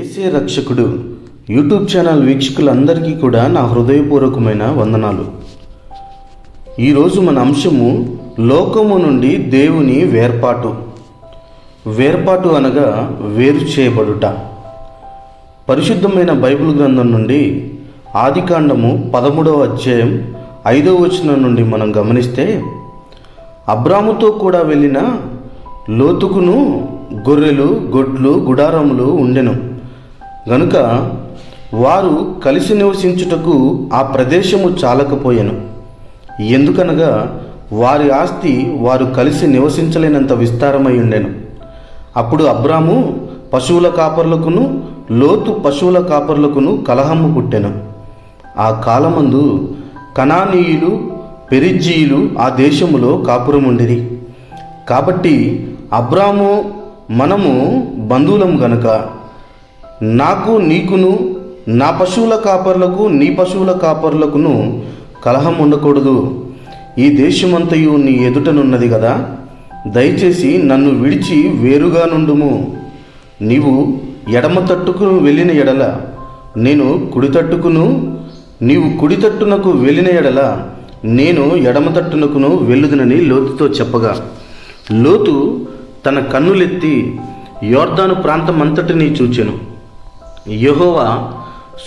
ఏసే రక్షకుడు. YouTube channel వీక్షకులందరికీ కూడా నా హృదయపూర్వకమైన వందనాలు. ఈరోజు మన అంశము లోకము నుండి దేవుని వేర్పాటు. వేర్పాటు అనగా వేరు చేయబడుట. పరిశుద్ధమైన బైబిల్ గ్రంథం నుండి ఆదికాండము పదమూడవ అధ్యాయం ఐదవ వచనం నుండి మనం గమనిస్తే అబ్రాముతో కూడా వెళ్ళిన లోతుకును గొర్రెలు గొడ్లు గుడారములు ఉండెను. గనుక వారు కలిసి నివసించుటకు ఆ ప్రదేశము చాలకపోయాను. ఎందుకనగా వారి ఆస్తి వారు కలిసి నివసించలేనంత విస్తారమై ఉండెను. అప్పుడు అబ్రాము పశువుల కాపర్లకును లోతు పశువుల కాపర్లకును కలహము పుట్టెను. ఆ కాలమందు కనానీయులు పెరిజ్జీయులు ఆ దేశములో కాపురముండిరి. కాబట్టి అబ్రాము మనము బంధువులం గనుక నాకు నీకును నా పశువుల కాపర్లకు నీ పశువుల కాపర్లకును కలహం ఉండకూడదు. ఈ దేశమంతయు నీ ఎదుటనున్నది కదా దయచేసి నన్ను విడిచి వేరుగా నుండుము. నీవు ఎడమ తట్టుకు వెళ్ళిన ఎడల నేను కుడి తట్టుకును నీవు కుడి తట్టునకు వెళ్ళిన ఎడల నేను ఎడమ తట్టునకును వెళ్ళుదునని లోతుతో చెప్పగా లోతు తన కన్నులెత్తి యోర్దాను ప్రాంతమంతటినీ చూచెను. యహోవా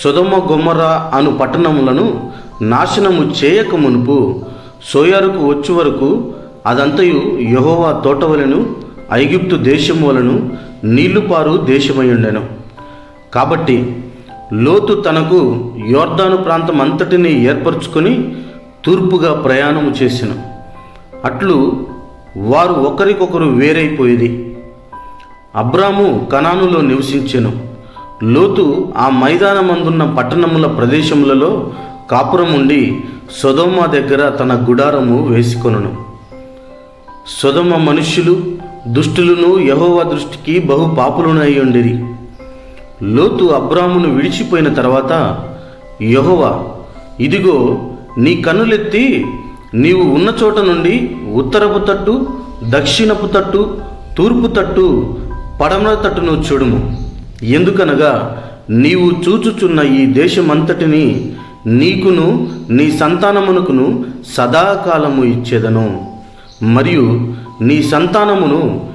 సుధమ గుమ్మర అను పట్టణములను నాశనము చేయక మునుపు సోయరుకు వచ్చే వరకు అదంతయు యహోవా తోటవలను ఐగుప్తు దేశము వలను నీళ్ళుపారు దేశమయుండెను కాబట్టి లోతు తనకు యోర్దాను ప్రాంతం అంతటిని ఏర్పరచుకొని తూర్పుగా ప్రయాణము చేసిన. అట్లు వారు ఒకరికొకరు వేరైపోయేది. అబ్రాము కనానులో నివసించెను. లోతు ఆ మైదానమందున్న పట్టణముల ప్రదేశములలో కాపురం ఉండి సొదోమ దగ్గర తన గుడారము వేసుకొనును. సొదమ మనుష్యులు దుష్టులను యహోవ దృష్టికి బహు పాపులునై ఉండిరి. లోతు అబ్రామును విడిచిపోయిన తర్వాత యహోవ ఇదిగో నీ కన్నులెత్తి నీవు ఉన్న చోట నుండి ఉత్తరపు తట్టు దక్షిణపు తట్టు తూర్పు తట్టు పడమర తట్టును చూడుము. ఎందుకనగా నీవు చూచుచున్న ఈ దేశమంతటిని నీకును నీ సంతానమునకును సదాకాలము ఇచ్చేదను. మరియు నీ సంతానమును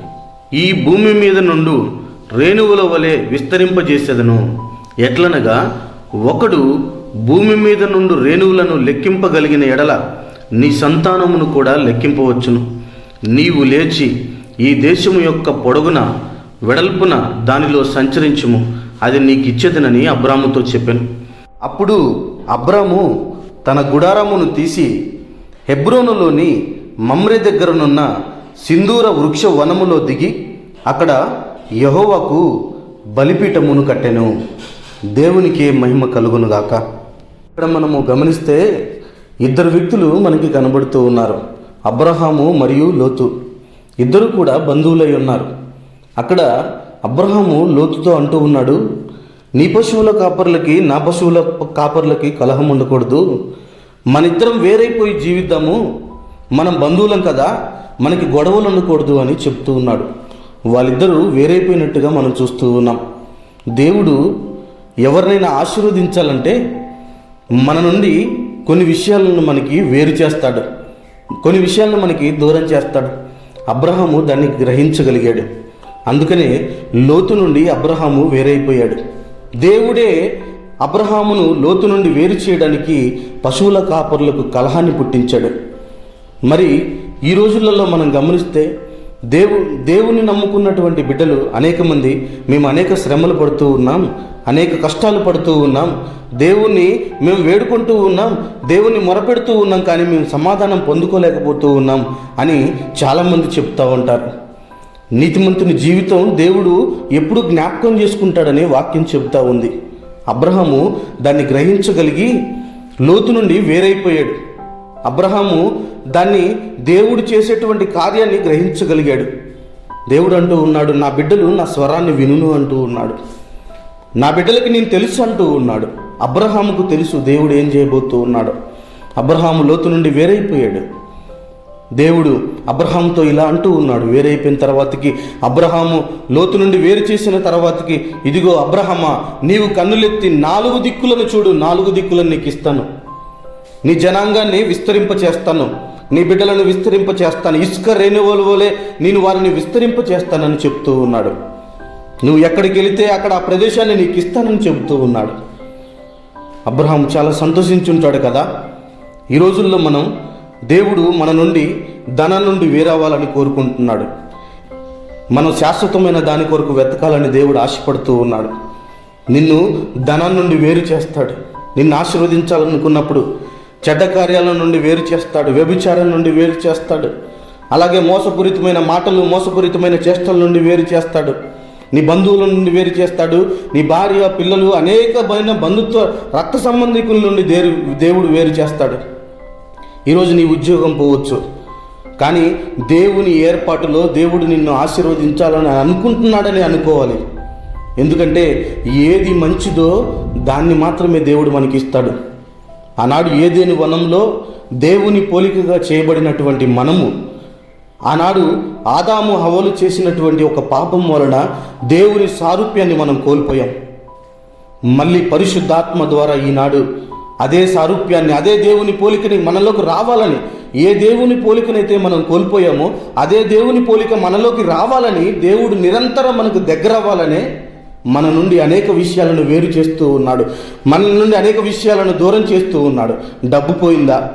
ఈ భూమి మీద నుండు రేణువుల వలె విస్తరింపజేసేదను. ఎట్లనగా ఒకడు భూమి మీద నుండి రేణువులను లెక్కింపగలిగిన ఎడల నీ సంతానమును కూడా లెక్కింపవచ్చును. నీవు లేచి ఈ దేశము యొక్క పొడవున వెడల్పున దానిలో సంచరించుము. అది నీకు ఇచ్చేదనని అబ్రాముతో చెప్పాను. అప్పుడు అబ్రాము తన గుడారమును తీసి హెబ్రోనులోని మమ్రే దగ్గరనున్న సింధూర వృక్ష వనములో దిగి అక్కడ యహోవాకు బలిపీఠమును కట్టెను. దేవునికే మహిమ కలుగునుగాక ఇక్కడ మనము గమనిస్తే ఇద్దరు వ్యక్తులు మనకి కనబడుతూ ఉన్నారు. అబ్రహాము మరియు లోతు. ఇద్దరు కూడా బంధువులై ఉన్నారు. అక్కడ అబ్రహాము లోతుతో అంటూ ఉన్నాడు నీ పశువుల కాపర్లకి నా పశువుల కాపర్లకి కలహం ఉండకూడదు. మన ఇద్దరం వేరైపోయి జీవిద్దాము. మనం బంధువులం కదా మనకి గొడవలు ఉండకూడదు అని చెప్తూ ఉన్నాడు. వాళ్ళిద్దరూ వేరైపోయినట్టుగా మనం చూస్తూ ఉన్నాం. దేవుడు ఎవరినైనా ఆశీర్వదించాలంటే మన నుండి కొన్ని విషయాలను మనకి వేరు చేస్తాడు. కొన్ని విషయాలను మనకి దూరం చేస్తాడు. అబ్రహము దాన్ని గ్రహించగలిగాడు. అందుకనే లోతు నుండి అబ్రహాము వేరైపోయాడు. దేవుడే అబ్రహామును లోతు నుండి వేరు చేయడానికి పశువుల కాపర్లకు కలహాన్ని పుట్టించాడు. మరి ఈ రోజులలో మనం గమనిస్తే దేవు దేవుని నమ్ముకున్నటువంటి బిడ్డలు అనేక మంది మేము అనేక శ్రమలు పడుతూ ఉన్నాం అనేక కష్టాలు పడుతూ ఉన్నాం దేవుణ్ణి మేము వేడుకుంటూ ఉన్నాం దేవుణ్ణి మొరపెడుతూ ఉన్నాం కానీ మేము సమాధానం పొందుకోలేకపోతూ ఉన్నాం అని చాలామంది చెప్తూ ఉంటారు. నీతిమంతుని జీవితం దేవుడు ఎప్పుడు జ్ఞాపకం చేసుకుంటాడనే వాక్యం చెబుతా ఉంది. అబ్రహాము దాన్ని గ్రహించగలిగి లోతు నుండి వేరైపోయాడు. అబ్రహాము దాన్ని దేవుడు చేసేటువంటి కార్యాన్ని గ్రహించగలిగాడు. దేవుడు అంటూ ఉన్నాడు నా బిడ్డలు నా స్వరాన్ని వినును అంటూ ఉన్నాడు. నా బిడ్డలకి నేను తెలుసు అంటూ ఉన్నాడు. అబ్రహాముకు తెలుసు దేవుడు ఏం చేయబోతూ ఉన్నాడు. అబ్రహాము లోతు నుండి వేరైపోయాడు. దేవుడు అబ్రహాంతో ఇలా అంటూ ఉన్నాడు వేరైపోయిన తర్వాతకి అబ్రహాము లోతు నుండి వేరు చేసిన తర్వాతకి ఇదిగో అబ్రహమా నీవు కన్నులెత్తి నాలుగు దిక్కులను చూడు నాలుగు దిక్కులను నీకు ఇస్తాను. నీ జనాంగాన్ని విస్తరింప చేస్తాను నీ బిడ్డలను విస్తరింప చేస్తాను ఇసుక రేణువుల వలె నేను వారిని విస్తరింప చేస్తానని చెప్తూ ఉన్నాడు. నువ్వు ఎక్కడికి వెళితే అక్కడ ఆ ప్రదేశాన్ని నీకు ఇస్తానని చెబుతూ ఉన్నాడు. అబ్రహాం చాలా సంతోషించుంటాడు కదా. ఈ రోజుల్లో మనం దేవుడు మన నుండి ధనం నుండి వేరవ్వాలని కోరుకుంటున్నాడు. మనం శాశ్వతమైన దాని కొరకు వెతకాలని దేవుడు ఆశపడుతూ ఉన్నాడు. నిన్ను ధనం నుండి వేరు చేస్తాడు. నిన్ను ఆశీర్వదించాలనుకున్నప్పుడు చెడ్డ కార్యాల నుండి వేరు చేస్తాడు. వ్యభిచారం నుండి వేరు చేస్తాడు. అలాగే మోసపూరితమైన మాటలు మోసపూరితమైన చేష్టల నుండి వేరు చేస్తాడు. నీ బంధువుల నుండి వేరు చేస్తాడు. నీ భార్య పిల్లలు అనేకమైన బంధుత్వ రక్త సంబంధికుల నుండి దేరు దేవుడు వేరు చేస్తాడు. ఈరోజు నీ ఉద్యోగం పోవచ్చు. కానీ దేవుని ఏర్పాటులో దేవుడు నిన్ను ఆశీర్వదించాలని అనుకుంటున్నాడని అనుకోవాలి. ఎందుకంటే ఏది మంచిదో దాన్ని మాత్రమే దేవుడు మనకి ఇస్తాడు ఆనాడు ఏదేని వనంలో దేవుని పోలికగా చేయబడినటువంటి మనము ఆనాడు ఆదాము హవలు చేసినటువంటి ఒక పాపం వలన దేవుని సారూప్యాన్ని మనం కోల్పోయాం. మళ్ళీ పరిశుద్ధాత్మ ద్వారా ఈనాడు అదే సారూప్యాన్ని అదే దేవుని పోలికని మనలోకి రావాలని ఏ దేవుని పోలికనైతే మనం కోల్పోయామో అదే దేవుని పోలిక మనలోకి రావాలని దేవుడు నిరంతరం మనకు దగ్గర అవ్వాలనే మన నుండి అనేక విషయాలను వేరు చేస్తూ ఉన్నాడు. మన నుండి అనేక విషయాలను దూరం చేస్తూ ఉన్నాడు. డబ్బు పోయిందా?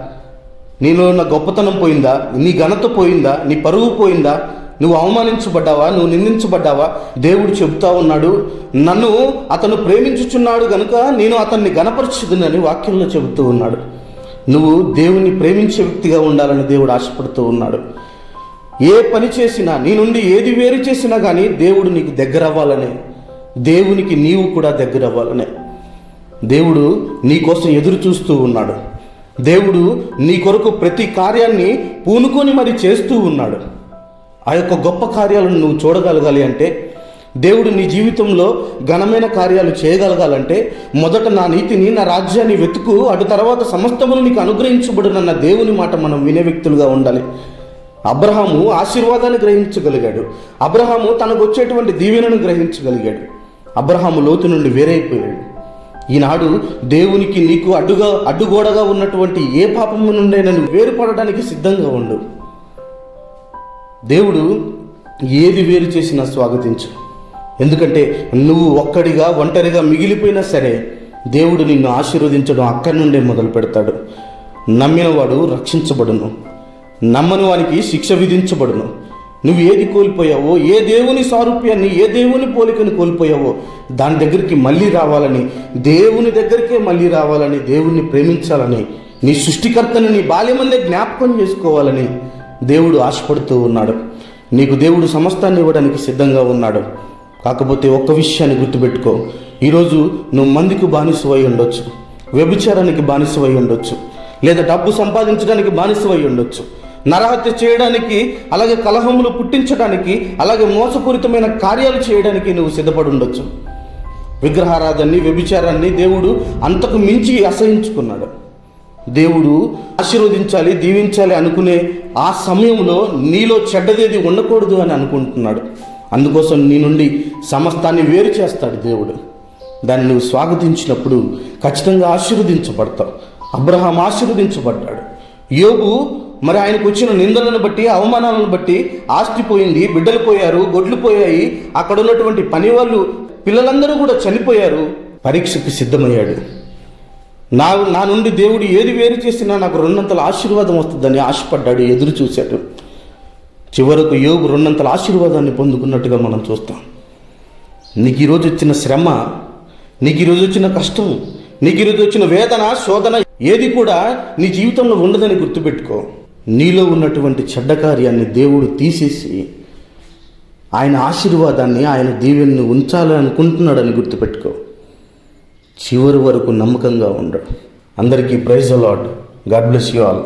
నీలో ఉన్న గొప్పతనం పోయిందా? నీ ఘనత పోయిందా? నీ పరువు పోయిందా? నువ్వు అవమానించబడ్డావా? నువ్వు నిందించబడ్డావా? దేవుడు చెబుతా ఉన్నాడు నన్ను అతను ప్రేమించుచున్నాడు గనుక నేను అతన్ని గణపరచుదునని వాక్యంలో చెబుతూ ఉన్నాడు. నువ్వు దేవుని ప్రేమించే వ్యక్తిగా ఉండాలని దేవుడు ఆశపడుతూ ఉన్నాడు. ఏ పని చేసినా నీ నుండి ఏది వేరు చేసినా కానీ దేవుడు నీకు దగ్గర అవ్వాలనే దేవునికి నీవు కూడా దగ్గర అవ్వాలనే దేవుడు నీ కోసం ఎదురు చూస్తూ ఉన్నాడు. దేవుడు నీ కొరకు ప్రతి కార్యాన్ని పూనుకొని మరి చేస్తూ ఉన్నాడు. ఆ యొక్క గొప్ప కార్యాలను నువ్వు చూడగలగాలి అంటే దేవుడు నీ జీవితంలో ఘనమైన కార్యాలు చేయగలగాలంటే మొదట నా నీతిని నా రాజ్యాన్ని వెతుకు అటు తర్వాత సమస్తములు నీకు అనుగ్రహించబడునన్న దేవుని మాట మనం వినే వ్యక్తులుగా ఉండాలి. అబ్రహాము ఆశీర్వాదాన్ని గ్రహించగలిగాడు. అబ్రహాము తనకు వచ్చేటువంటి దీవెనను గ్రహించగలిగాడు. అబ్రహాము లోతు నుండి వేరైపోయాడు. ఈనాడు దేవునికి నీకు అడ్డుగా అడ్డుగోడగా ఉన్నటువంటి ఏ పాపము నుండైనా నువ్వు వేరుపడడానికి సిద్ధంగా ఉండు. దేవుడు ఏది వేరు చేసినా స్వాగతించు ఎందుకంటే నువ్వు ఒక్కడిగా ఒంటరిగా మిగిలిపోయినా సరే దేవుడు నిన్ను ఆశీర్వదించడం అక్కడి నుండే మొదలు పెడతాడు. నమ్మినవాడు రక్షించబడును. నమ్మని వానికి శిక్ష విధించబడును. నువ్వు ఏది కోల్పోయావో ఏ దేవుని సారూప్యాన్ని ఏ దేవుని పోలికను కోల్పోయావో దాని దగ్గరికి మళ్ళీ రావాలని దేవుని దగ్గరికే మళ్ళీ రావాలని దేవుణ్ణి ప్రేమించాలని నీ సృష్టికర్తను నీ బాల్యమందే జ్ఞాపకం చేసుకోవాలని దేవుడు ఆశపడుతూ ఉన్నాడు. నీకు దేవుడు సమస్తాన్ని ఇవ్వడానికి సిద్ధంగా ఉన్నాడు. కాకపోతే ఒక్క విషయాన్ని గుర్తుపెట్టుకో. ఈరోజు నువ్వు మందికి బానిసవై ఉండొచ్చు. వ్యభిచారానికి బానిసవై ఉండొచ్చు. లేదా డబ్బు సంపాదించడానికి బానిసవై ఉండొచ్చు. నరహత్య చేయడానికి అలాగే కలహములు పుట్టించడానికి అలాగే మోసపూరితమైన కార్యాలు చేయడానికి నువ్వు సిద్ధపడి ఉండొచ్చు. విగ్రహారాధాన్ని వ్యభిచారాన్ని దేవుడు అంతకు మించి అసహించుకున్నాడు. దేవుడు ఆశీర్వదించాలి దీవించాలి అనుకునే ఆ సమయంలో నీలో చెడ్డదేది ఉండకూడదు అని అనుకుంటున్నాడు. అందుకోసం నీ నుండి సమస్తాన్ని వేరు చేస్తాడు దేవుడు. దాన్ని నువ్వు స్వాగతించినప్పుడు ఖచ్చితంగా ఆశీర్వదించబడతావు. అబ్రహాం ఆశీర్వదించబడ్డాడు. యోగు మరి ఆయనకు వచ్చిన నిందలను బట్టి అవమానాలను బట్టి ఆస్తి పోయింది బిడ్డలు పోయారు గొడ్లు పోయాయి. అక్కడ ఉన్నటువంటి పని వాళ్ళు పిల్లలందరూ కూడా చనిపోయారు. పరీక్షకు సిద్ధమయ్యాడు. నా నా నుండి దేవుడు ఏది వేరు చేసినా నాకు రెండంతల ఆశీర్వాదం వస్తుందని ఆశపడ్డాడు ఎదురు చూశాడు. చివరకు యోగు రెండంతల ఆశీర్వాదాన్ని పొందుకున్నట్టుగా మనం చూస్తాం. నీకు ఈరోజు వచ్చిన శ్రమ నీకు ఈరోజు వచ్చిన కష్టం నీకు ఈరోజు వచ్చిన వేదన శోధన ఏది కూడా నీ జీవితంలో ఉండదని గుర్తుపెట్టుకో. నీలో ఉన్నటువంటి చెడ్డ కార్యాన్ని దేవుడు తీసేసి ఆయన ఆశీర్వాదాన్ని ఆయన దీవెన్ని ఉంచాలని అనుకుంటున్నాడని గుర్తుపెట్టుకో. చివరి వరకు నమ్మకంగా ఉండడు అందరికీ prize allot God bless you all